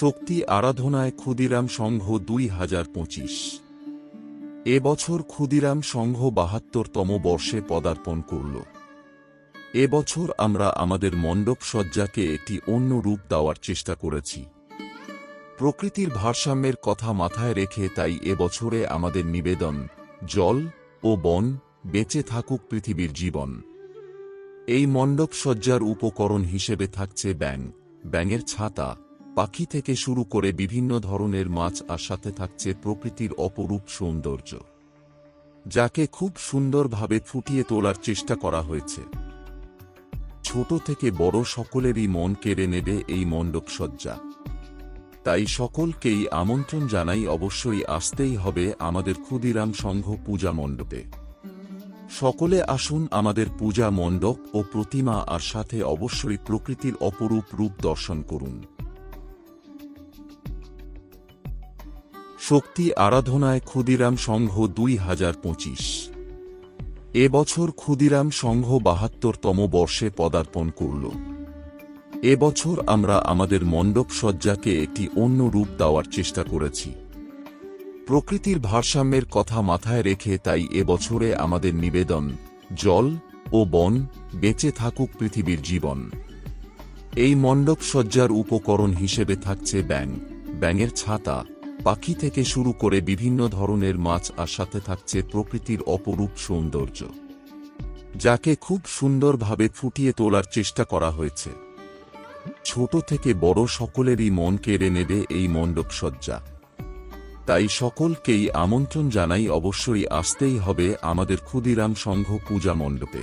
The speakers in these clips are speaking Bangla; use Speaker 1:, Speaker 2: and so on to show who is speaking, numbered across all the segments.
Speaker 1: শক্তি আরাধনায় ক্ষুদিরাম সংঘ দুই হাজার পঁচিশ। এবছর ক্ষুদিরাম সংঘ বাহাত্তরতম বর্ষে পদার্পণ করল। এবছর আমরা আমাদের মণ্ডপ সজ্জাকে একটি অন্য রূপ দেওয়ার চেষ্টা করেছি। প্রকৃতির ভারসাম্যের কথা মাথায় রেখে তাই এবছরে আমাদের নিবেদন, জল ও বন বেঁচে থাকুক পৃথিবীর জীবন। এই মণ্ডপ সজ্জার উপকরণ হিসেবে থাকছে ব্যাং ব্যাঙের ছাতা পাখি থেকে শুরু করে বিভিন্ন ধরনের মাছ আর সাথে থাকছে প্রকৃতির অপরূপ সৌন্দর্য, যাকে খুব সুন্দরভাবে ফুটিয়ে তোলার চেষ্টা করা হয়েছে। ছোট থেকে বড় সকলেরই মন কেড়ে নেবে এই মণ্ডপ সজ্জা। তাই সকলকেই আমন্ত্রণ জানাই অবশ্যই আসতেই হবে আমাদের ক্ষুদিরাম সংঘ পূজা মণ্ডপে। সকলে আসুন আমাদের পূজা মণ্ডপ ও প্রতিমা আর সাথে অবশ্যই প্রকৃতির অপরূপ রূপ দর্শন করুন। শক্তি আরাধনায় ক্ষুদিরাম সংঘ দুই হাজার পঁচিশ। এবছর ক্ষুদিরাম সংঘ বাহাত্তরতম বর্ষে পদার্পণ করল। এবছর আমরা আমাদের মণ্ডপ সজ্জাকে একটি অন্য রূপ দেওয়ার চেষ্টা করেছি। প্রকৃতির ভারসাম্যের কথা মাথায় রেখে তাই এবছরে আমাদের নিবেদন, জল ও বন বেঁচে থাকুক পৃথিবীর জীবন। এই মণ্ডপ সজ্জার উপকরণ হিসেবে থাকছে ব্যাং ব্যাঙের ছাতা পাখি থেকে শুরু করে বিভিন্ন ধরনের মাছ আর সাথে থাকছে প্রকৃতির অপরূপ সৌন্দর্য, যাকে খুব সুন্দরভাবে ফুটিয়ে তোলার চেষ্টা করা হয়েছে। ছোট থেকে বড় সকলেরই মন কেড়ে নেবে এই মণ্ডপ সজ্জা তাই সকলকেই আমন্ত্রণ জানাই অবশ্যই আসতেই হবে আমাদের ক্ষুদিরাম সংঘ পূজা মণ্ডপে।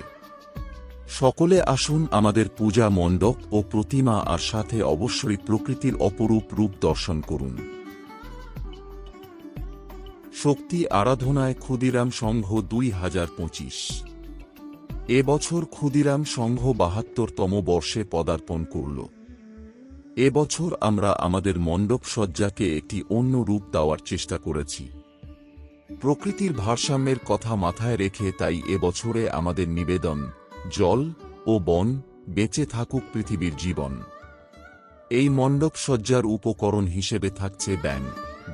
Speaker 1: সকলে আসুন আমাদের পূজা মণ্ডপ ও প্রতিমা আর সাথে অবশ্যই প্রকৃতির অপরূপ রূপ দর্শন করুন। শক্তি আরাধনায় ক্ষুদিরাম সংঘ দুই হাজার পঁচিশ। এবছর ক্ষুদিরাম সংঘ বাহাত্তরতম বর্ষে পদার্পণ করল। এবছর আমরা আমাদের মণ্ডপ সজ্জাকে একটি অন্য রূপ দেওয়ার চেষ্টা করেছি। প্রকৃতির ভারসাম্যের কথা মাথায় রেখে তাই এবছরে আমাদের নিবেদন, জল ও বন বেঁচে থাকুক পৃথিবীর জীবন। এই মণ্ডপ সজ্জার উপকরণ হিসেবে থাকছে ব্যাং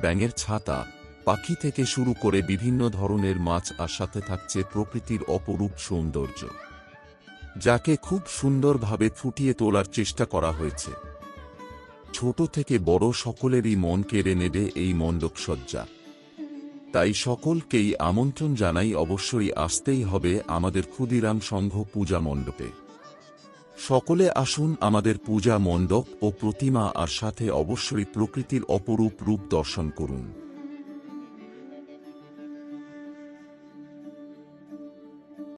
Speaker 1: ব্যাঙের ছাতা। পাখি থেকে শুরু করে বিভিন্ন ধরনের মাছ আর সাথে থাকছে প্রকৃতির অপরূপ সৌন্দর্য, যাকে খুব সুন্দরভাবে ফুটিয়ে তোলার চেষ্টা করা হয়েছে। ছোট থেকে বড় সকলেরই মন কেড়ে নেবে এই মণ্ডপসজ্জা তাই সকলকেই আমন্ত্রণ জানাই অবশ্যই আসতেই হবে আমাদের ক্ষুদিরাম সংঘ পূজা মণ্ডপে। সকলে আসুন আমাদের পূজা মণ্ডপ ও প্রতিমা আর সাথে অবশ্যই প্রকৃতির অপরূপ রূপ দর্শন করুন।